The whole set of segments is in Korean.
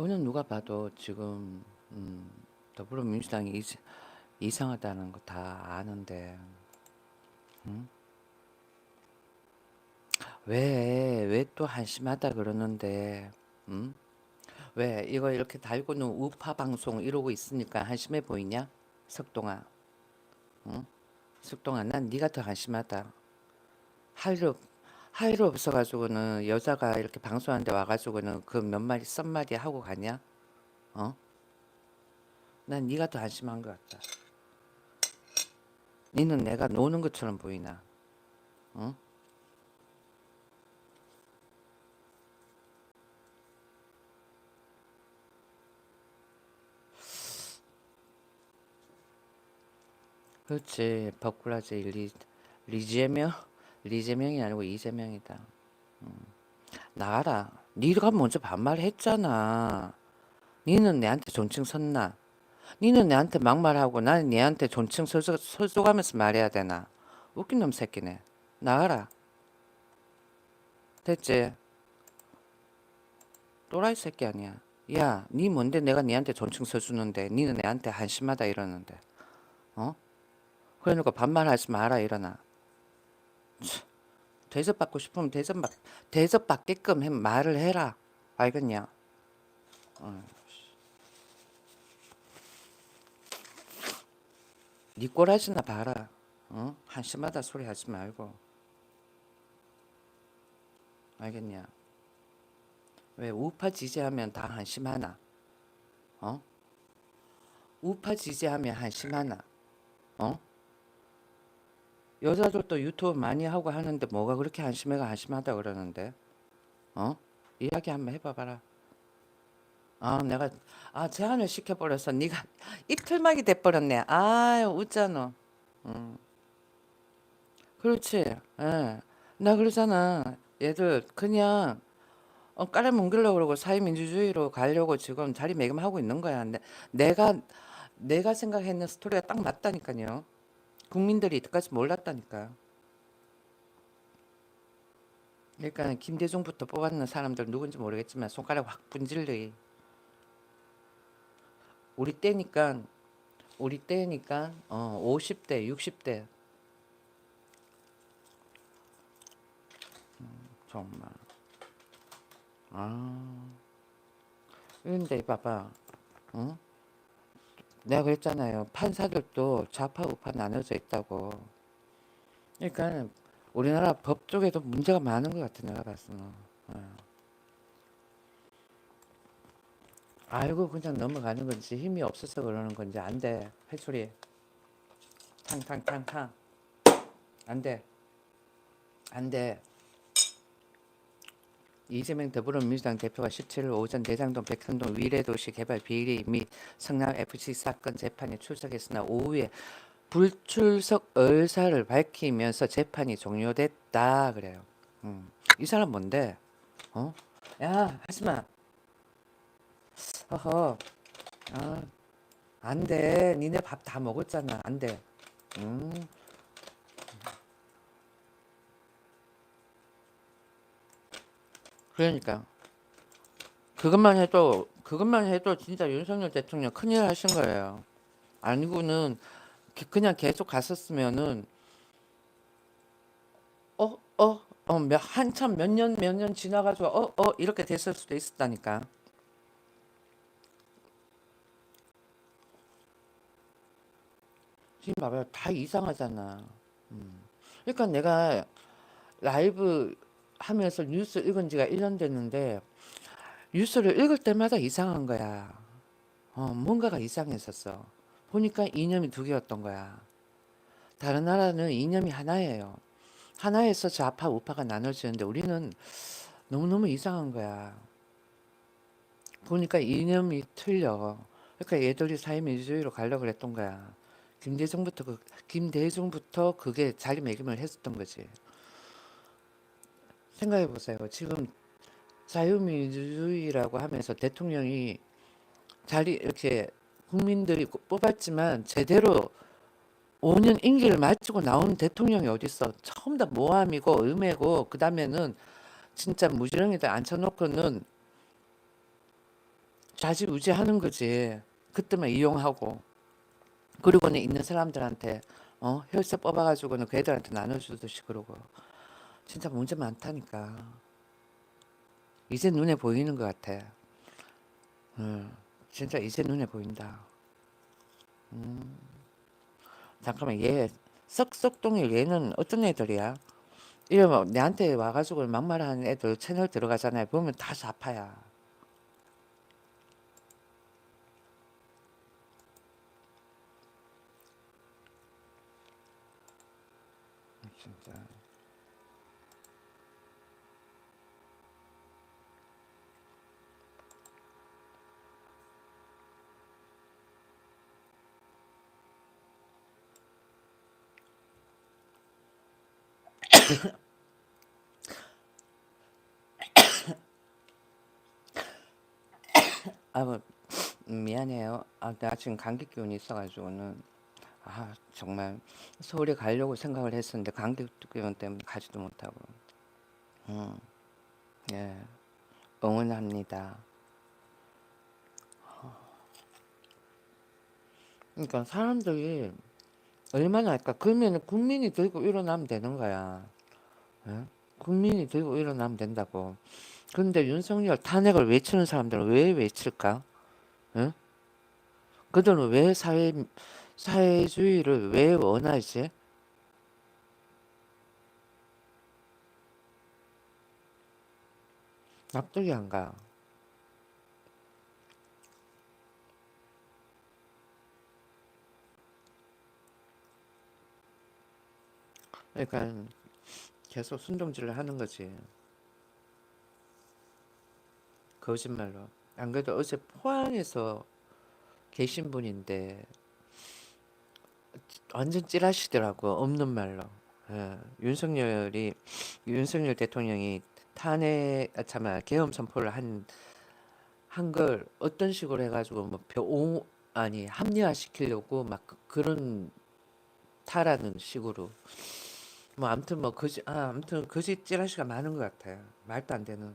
어느 누가 봐도 지금 음, 더불어민주당이 이, 이상하다는 거 다 아는데 음? 왜, 왜 또 한심하다 그러는데 음? 왜 이거 이렇게 달고는 우파 방송 이러고 있으니까 한심해 보이냐? 석동아 응? 석동아 난 네가 더 한심하다 할 일, 할일 없어 가지고는 여자가 이렇게 방송하는 데 와 가지고는 그 몇 마디 썸 마디 하고 가냐? 어? 난 네가 더 한심한 것 같다. 니는 내가 노는 것처럼 보이나? 어? 그렇지. 버꾸라지 리, 리재명? 리재명이 아니고 이재명이다. 나가라. 네가 먼저 반말했잖아. 니는 내한테 존칭 섰나? 니는 내한테 막말하고 나는 니한테 존칭 서줘가면서 말해야 되나? 웃긴 놈 새끼네. 나가라. 됐지? 또라이 새끼 아니야. 야, 니 뭔데 내가 니한테 존칭 서주는데 니는 내한테 한심하다 이러는데. 어? 그러니까 반말하지 마라 이러나. 대접 받고 싶으면 대접 받, 대접 받게끔 해, 말을 해라. 알겠냐? 어. 니 꼬라지나 봐라. 어? 한심하다 소리 하지 말고. 알겠냐? 왜 우파 지지하면 다 한심하나? 어? 우파 지지하면 한심하나? 어? 여자들도 유튜브 많이 하고 하는데 뭐가 그렇게 한심해가 한심하다 그러는데? 어? 이야기 한번 해봐봐라. 아, 내가 아 제안을 시켜버려서 네가 이틀막이 돼버렸네. 아, 웃잖아. 응. 그렇지. 예. 나 그러잖아. 얘들 그냥 어, 깔아뭉개려고 그러고 사회민주주의로 가려고 지금 자리매김하고 있는 거야. 내, 내가 내가 생각했는 스토리가 딱 맞다니까요. 국민들이 이때까지 몰랐다니까. 그러니까 김대중부터 뽑았는 사람들 누군지 모르겠지만 손가락 확 분질러. 우리 때니까 우리 때니까 어 50대, 60대 정말. 아. 근데 봐봐. 어? 내가 그랬잖아요. 판사들도 좌파 우파 나눠져 있다고. 그러니까 우리나라 법 쪽에도 문제가 많은 것 같아 내가 봤으면. 어. 알고 그냥 넘어가는 건지 힘이 없어서 그러는 건지 안 돼. 해소리. 탕탕탕탕. 안 돼. 안 돼. 이재명 더불어민주당 대표가 17일 오전 대장동 백현동 위례도시 개발 비리 및 성남 FC 사건 재판에 출석했으나 오후에 불출석 의사를 밝히면서 재판이 종료됐다 그래요. 음. 이 사람 뭔데? 어? 야 하지마. 허허. 아, 안 돼. 니네 밥 다 먹었잖아. 안 돼. 음. 그러니까 그것만 해도 그것만 해도 진짜 윤석열 대통령 큰일 하신 거예요. 아니고는 기- 그냥 계속 갔었으면은 어, 어, 어, 몇, 한참 몇 년, 몇 년 지나가지고 어, 어, 이렇게 됐을 수도 있었다니까. 지금 봐봐요. 다 이상하잖아. 음. 그러니까 내가 라이브 하면서 뉴스 읽은 지가 1년 됐는데 뉴스를 읽을 때마다 이상한 거야. 어, 뭔가가 이상했었어. 보니까 이념이 두 개였던 거야. 다른 나라는 이념이 하나예요. 하나에서 좌파 우파가 나눠지는데 우리는 너무너무 이상한 거야. 보니까 이념이 틀려. 그러니까 얘들이 사회민주주의로 가려고 그랬던 거야. 김대중부터 그 김대중부터 그게 자리매김을 했었던 거지. 생각해 보세요. 지금 자유민주주의라고 하면서 대통령이 자리 이렇게 국민들이 뽑았지만 제대로 5년 임기를 마치고 나온 대통령이 어딨어? 처음 다 모함이고 음해고 그 다음에는 진짜 무지렁이들 앉혀놓고는 좌지우지하는 거지. 그때만 이용하고 그리고는 있는 사람들한테 어 혈세 뽑아가지고는 그 애들한테 나눠주듯이 그러고 진짜 문제 많다니까. 이제 눈에 보이는 것 같아. 음, 진짜 이제 눈에 보인다. 음, 잠깐만 얘 썩썩동일 얘는 어떤 애들이야? 이러면 내한테 와가지고 막말하는 애들 채널 들어가잖아요. 보면 다 좌파야. 진짜. 아, 뭐, 음, 미안해요. 아, 내가 지금 감기 기운이 있어가지고는 아, 정말 서울에 가려고 생각을 했었는데 감기 기운 때문에 가지도 못하고. 음, 예, 응원합니다. 그러니까 사람들이 얼마나 할까? 그러면 국민이 들고 일어나면 되는 거야. 예? 국민이 들고 일어나면 된다고. 근데 윤석열 탄핵을 외치는 사람들은 왜 외칠까? 예? 그들은 왜 사회 사회주의를 왜 원하지? 납득이 안 가. 그러니까 계속 순동질을 하는 거지. 거짓말로. 안 그래도 어제 포항에서 계신 분인데 완전 찌라시더라고. 없는 말로. 예, 윤석열이 윤석열 대통령이 탄핵 아, 참아 계엄 선포를 한 한 걸 어떤 식으로 해가지고 뭐 벼, 아니 합리화 시키려고 막 그- 그런 타라는 식으로 뭐 아무튼 뭐 거짓 아 아무튼 거짓 찌라시가 많은 것 같아요. 말도 안 되는.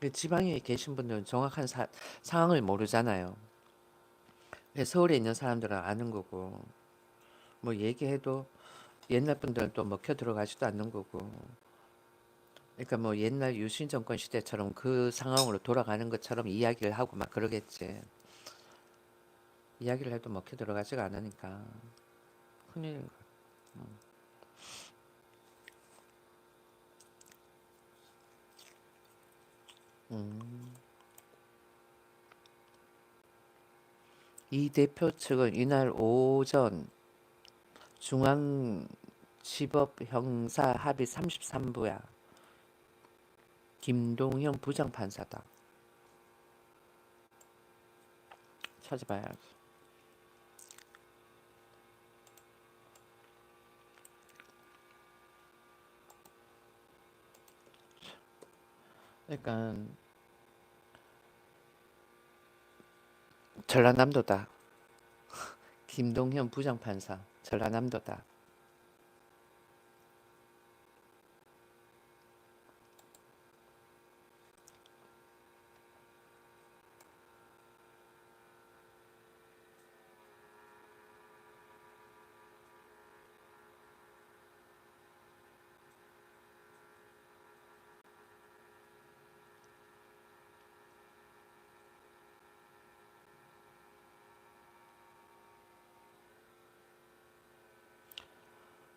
그 지방에 계신 분들은 정확한 사, 상황을 모르잖아요. 서울에 있는 사람들은 아는 거고 뭐 얘기해도 옛날 분들은 또 먹혀 들어가지도 않는 거고 그러니까 뭐 옛날 유신 정권 시대처럼 그 상황으로 돌아가는 것처럼 이야기를 하고 막 그러겠지. 이야기를 해도 먹혀 들어가지가 않으니까 큰일인 거야. 음. 이 대표 측은 이날 오전 중앙지법 형사 합의 33부야. 김동현 부장판사다. 찾아봐야지. 그러니까 전라남도다. 김동현 부장판사 전라남도다.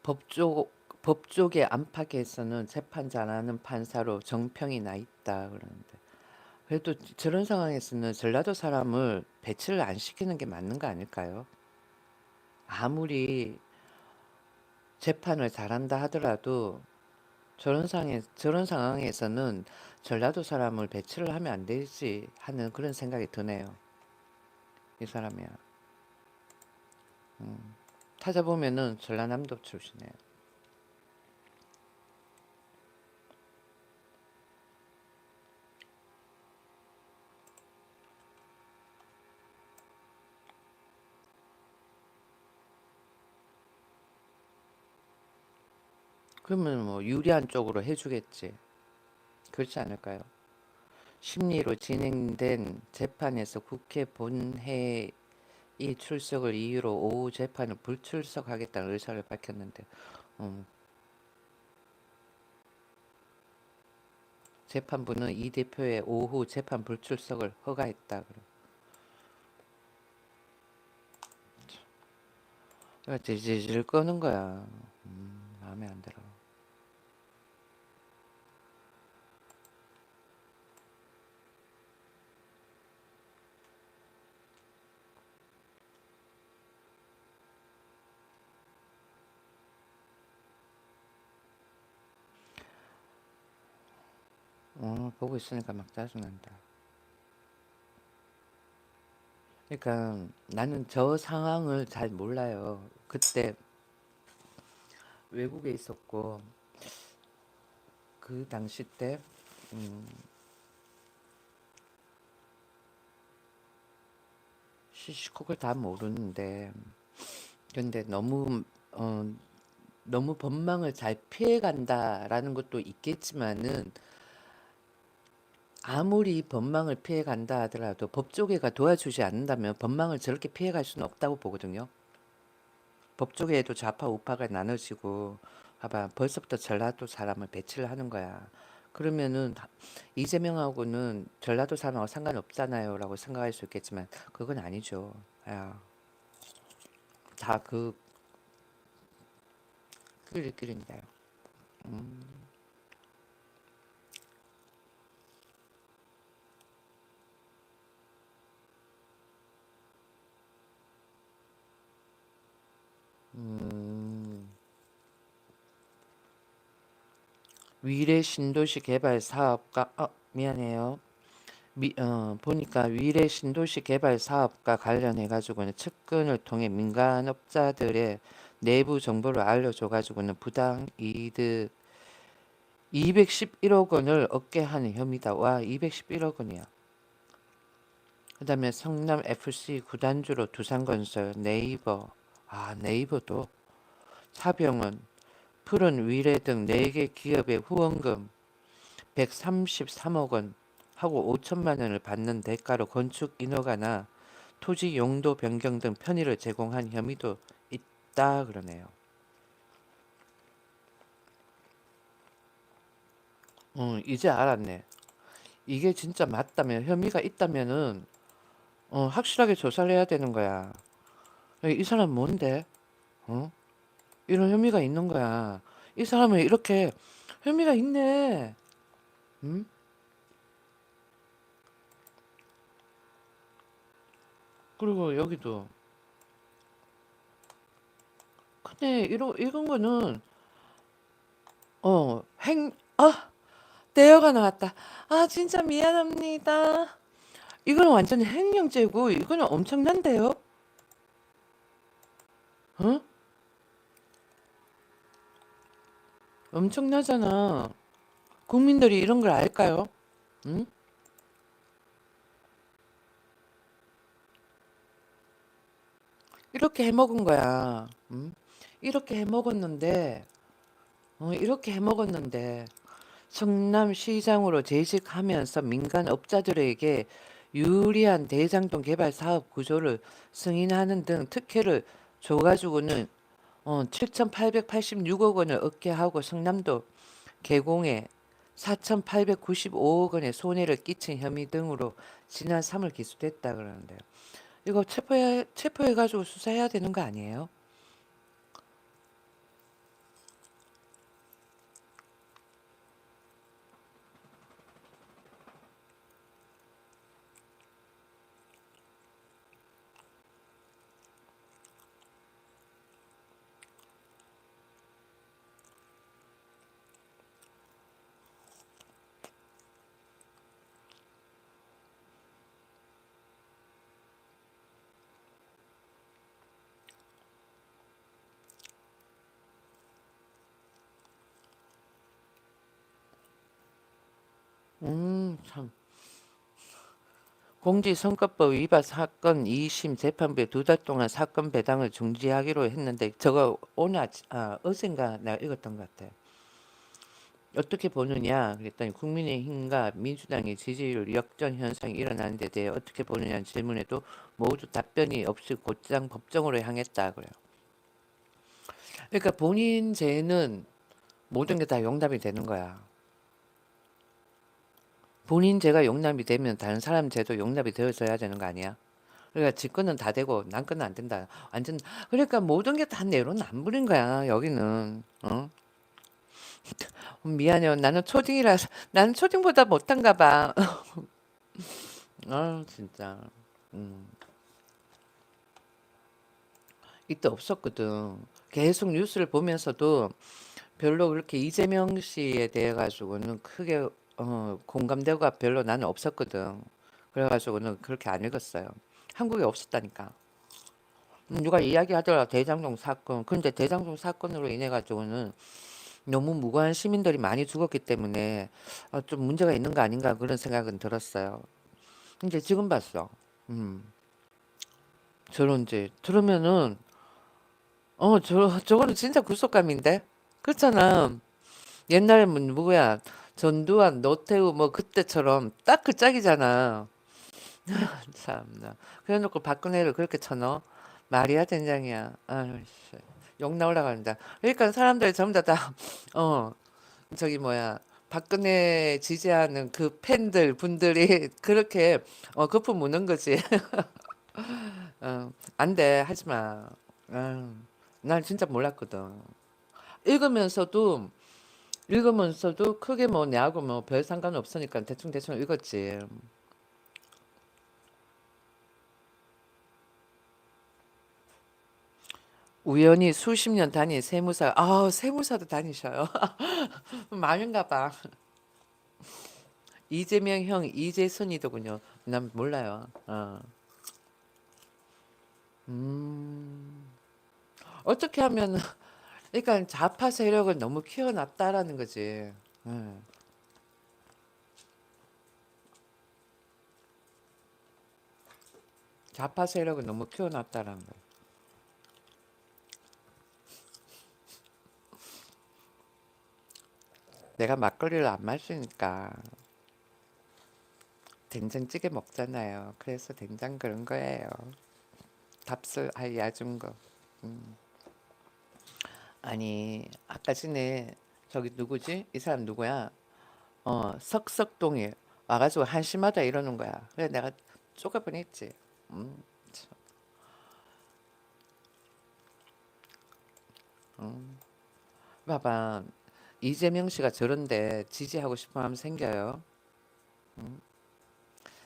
법조 법조계 안팎에서는 재판 잘하는 판사로 정평이 나 있다 그러는데 그래도 저런 상황에서는 전라도 사람을 배치를 안 시키는 게 맞는 거 아닐까요? 아무리 재판을 잘한다 하더라도 저런 상황에 저런 상황에서는 전라도 사람을 배치를 하면 안 되지 하는 그런 생각이 드네요. 이 사람이야. 음. 찾아보면은 전라남도 출신이에요. 그러면 뭐 유리한 쪽으로 해주겠지. 그렇지 않을까요? 심리로 진행된 재판에서 국회 본회의 출석을 이유로 오후 재판을 불출석하겠다는 의사를 밝혔는데 음, 재판부는 이 대표의 오후 재판 불출석을 허가했다. 그래. 질질 끄는 거야. 음, 마음에 안 들어. 어, 보고 있으니까 막 짜증난다. 그러니까 나는 저 상황을 잘 몰라요. 그때 외국에 있었고 그 당시 때 음, 시시콜콜 다 모르는데 근데 너무 어, 너무 법망을 잘 피해간다라는 것도 있겠지만은 아무리 법망을 피해 간다 하더라도 법조계가 도와주지 않는다면 법망을 저렇게 피해 갈 수는 없다고 보거든요. 법조계에도 좌파 우파가 나눠지고 봐봐 벌써부터 전라도 사람을 배치를 하는 거야. 그러면은 다- 이재명하고는 전라도 사람하고 상관없잖아요 라고 생각할 수 있겠지만 그건 아니죠. 다그 끼리끼리인데. 음. 음. 위례 신도시 개발 사업과 어, 미안해요. 미, 어, 보니까 위례 신도시 개발 사업과 관련해 가지고는 측근을 통해 민간업자들의 내부 정보를 알려줘 가지고는 부당 이득 211억 원을 얻게 하는 혐의다. 와, 211억 원이야. 그다음에 성남 FC 구단주로 두산건설, 네이버, 아 네이버도 차병원, 푸른 위례 등 4개 기업의 후원금 133억 원 하고 5천만 원을 받는 대가로 건축 인허가나 토지 용도 변경 등 편의를 제공한 혐의도 있다 그러네요. 어, 이제 알았네. 이게 진짜 맞다면 혐의가 있다면은 어, 확실하게 조사를 해야 되는 거야. 이 사람 뭔데? 어? 이런 혐의가 있는 거야. 이 사람은 이렇게 혐의가 있네. 응? 그리고 여기도. 근데 이런 이런 거는 어, 행 아, 대여가 나왔다. 아, 진짜 미안합니다. 이거는 완전 횡령죄고 이거는 엄청난데요? 어? 엄청나잖아. 국민들이 이런 걸 알까요? 응? 이렇게 해 먹은 거야. 응? 이렇게 해 먹었는데, 어, 이렇게 해 먹었는데, 성남시장으로 재직하면서 민간 업자들에게 유리한 대장동 개발 사업 구조를 승인하는 등 특혜를 줘가지고는 어, 7,886억 원을 얻게 하고 성남도 개공에 4,895억 원의 손해를 끼친 혐의 등으로 지난 3월 기소됐다 그러는데요. 이거 체포해 체포해 가지고 수사해야 되는 거 아니에요? 음, 참. 공직선거법 위반 사건 2심 재판부에 두 달 동안 사건 배당을 중지하기로 했는데 저거 오늘 아침, 아, 어젠가 내가 읽었던 것 같아. 어떻게 보느냐 그랬더니 국민의힘과 민주당의 지지율 역전 현상이 일어나는 데 대해 어떻게 보느냐는 질문에도 모두 답변이 없이 곧장 법정으로 향했다 그래요. 그러니까 본인 죄는 모든 게 다 용납이 되는 거야. 본인 죄가 용납이 되면 다른 사람 죄도 용납이 되어져야 되는 거 아니야? 그러니까 지 거는 다 되고 남 거는 안 된다. 완전 그러니까 모든 게 다 내로남불인 거야. 여기는 어? 미안해요. 나는 초딩이라서 나는 초딩보다 못한가 봐. 아 진짜. 음. 이때 없었거든. 계속 뉴스를 보면서도 별로 그렇게 이재명 씨에 대해 가지고는 크게 어, 공감대가 별로 나는 없었거든. 그래 가지고는 그렇게 안 읽었어요. 한국에 없었다니까. 음, 누가 이야기하더라 대장동 사건. 근데 대장동 사건으로 인해 가지고는 너무 무고한 시민들이 많이 죽었기 때문에 어, 좀 문제가 있는 거 아닌가 그런 생각은 들었어요. 근데 지금 봤어. 음, 저런지 들으면은 어, 저 저거는 진짜 구속감인데. 그렇잖아. 옛날에 뭐 누구야? 전두환, 노태우 뭐 그때처럼 딱 그 짝이잖아. 참나. 그래놓고 박근혜를 그렇게 쳐넣어? 말이야 된장이야. 아씨. 욕 나올라 간다. 그러니까 사람들이 전부 다, 다, 어, 저기 뭐야. 박근혜 지지하는 그 팬들 분들이 그렇게 어, 거품 무는 거지. 어, 안 돼. 하지 마. 어, 난 진짜 몰랐거든. 읽으면서도 읽으면서도 크게 뭐 내하고 뭐 별 상관 없으니까 대충 대충 읽었지. 우연히 수십 년 다닌 세무사, 아 세무사도 다니셔요. 많은가 봐. 이재명 형 이재선이더군요. 난 몰라요. 어. 음, 어떻게 하면, 그러니까 좌파 세력을 너무 키워놨다라는 거지. 음. 좌파 세력을 너무 키워놨다라는 거. 내가 막걸리를 안 마시니까 된장찌개 먹잖아요. 그래서 된장 그런 거예요. 답을 아예 야준 거. 음. 아니 아까 전에 저기 누구지? 이 사람 누구야? 어 석석동에 와가지고 한심하다 이러는 거야. 그래 내가 쪼가뻔했지. 음, 참. 음. 봐봐 이재명 씨가 저런데 지지하고 싶어 하면 생겨요. 음.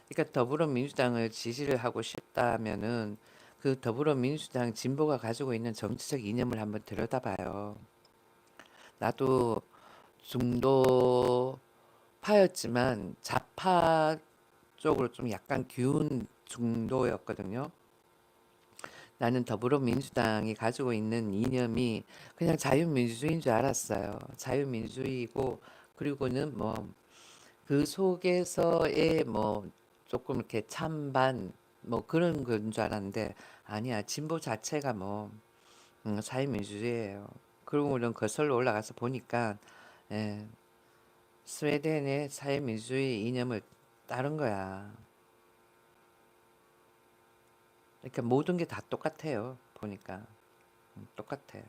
그러니까 더불어민주당을 지지를 하고 싶다면은 그 더불어민주당 진보가 가지고 있는 정치적 이념을 한번 들여다봐요. 나도 중도파였지만 좌파 쪽으로 좀 약간 기운 중도였거든요. 나는 더불어민주당이 가지고 있는 이념이 그냥 자유민주주의인 줄 알았어요. 자유민주주의고 그리고는 뭐 그 속에서의 뭐 조금 이렇게 찬반 뭐 그런 건 줄 알았는데 아니야 진보 자체가 뭐 음, 자유민주주의예요. 그러고는 거슬러 올라가서 보니까 예, 스웨덴의 자유민주주의 이념을 따른 거야. 그러니까 모든 게 다 똑같아요. 보니까 음, 똑같아.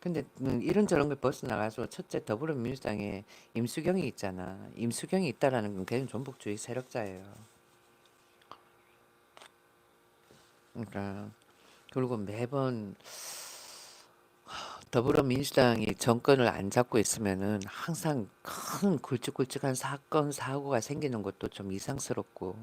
근데 음, 이런저런 걸 벗어나가서 첫째 더불어민주당에 임수경이 있잖아. 임수경이 있다라는 건 걔는 전복주의 세력자예요. 그러니까 그리고 매번 더불어민주당이 정권을 안 잡고 있으면은 항상 큰 굵직굵직한 사건 사고가 생기는 것도 좀 이상스럽고